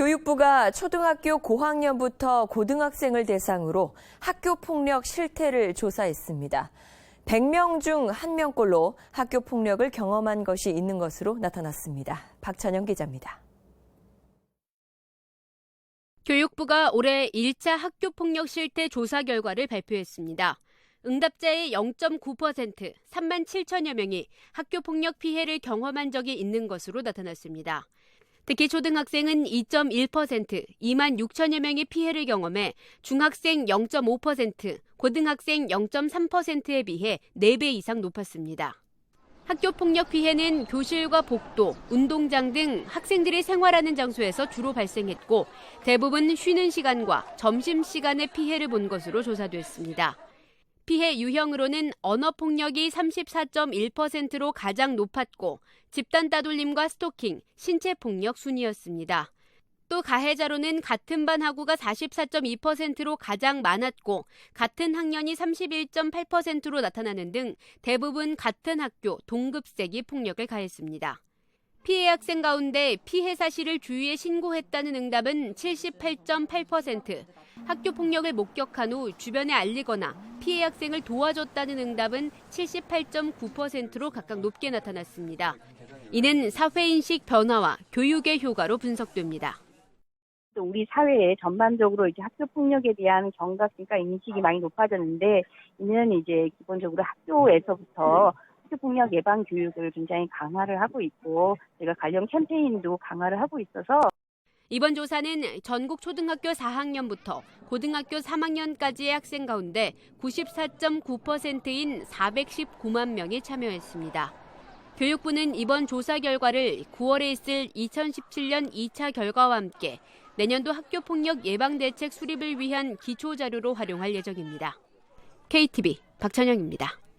교육부가 초등학교 고학년부터 고등학생을 대상으로 학교 폭력 실태를 조사했습니다. 100명 중 1명꼴로 학교 폭력을 경험한 것이 있는 것으로 나타났습니다. 박찬영 기자입니다. 교육부가 올해 1차 학교 폭력 실태 조사 결과를 발표했습니다. 응답자의 0.9%, 3만 7천여 명이 학교 폭력 피해를 경험한 적이 있는 것으로 나타났습니다. 특히 초등학생은 2.1%, 2만 6천여 명이 피해를 경험해 중학생 0.5%, 고등학생 0.3%에 비해 4배 이상 높았습니다. 학교 폭력 피해는 교실과 복도, 운동장 등 학생들이 생활하는 장소에서 주로 발생했고 대부분 쉬는 시간과 점심 시간에 피해를 본 것으로 조사됐습니다. 피해 유형으로는 언어 폭력이 34.1%로 가장 높았고 집단 따돌림과 스토킹, 신체 폭력 순이었습니다. 또 가해자로는 같은 반 학우가 44.2%로 가장 많았고 같은 학년이 31.8%로 나타나는 등 대부분 같은 학교 동급생이 폭력을 가했습니다. 피해 학생 가운데 피해 사실을 주위에 신고했다는 응답은 78.8%, 학교 폭력을 목격한 후 주변에 알리거나 피해 학생을 도와줬다는 응답은 78.9%로 각각 높게 나타났습니다. 이는 사회인식 변화와 교육의 효과로 분석됩니다. 또 우리 사회에 전반적으로 이제 학교 폭력에 대한 경각심과 인식이 많이 높아졌는데 이는 이제 기본적으로 학교에서부터 학교 폭력 예방 교육을 굉장히 강화를 하고 있고 제가 관련 캠페인도 강화를 하고 있어서 이번 조사는 전국 초등학교 4학년부터 고등학교 3학년까지의 학생 가운데 94.9%인 419만 명이 참여했습니다. 교육부는 이번 조사 결과를 9월에 있을 2017년 2차 결과와 함께 내년도 학교 폭력 예방 대책 수립을 위한 기초 자료로 활용할 예정입니다. KTV 박찬영입니다.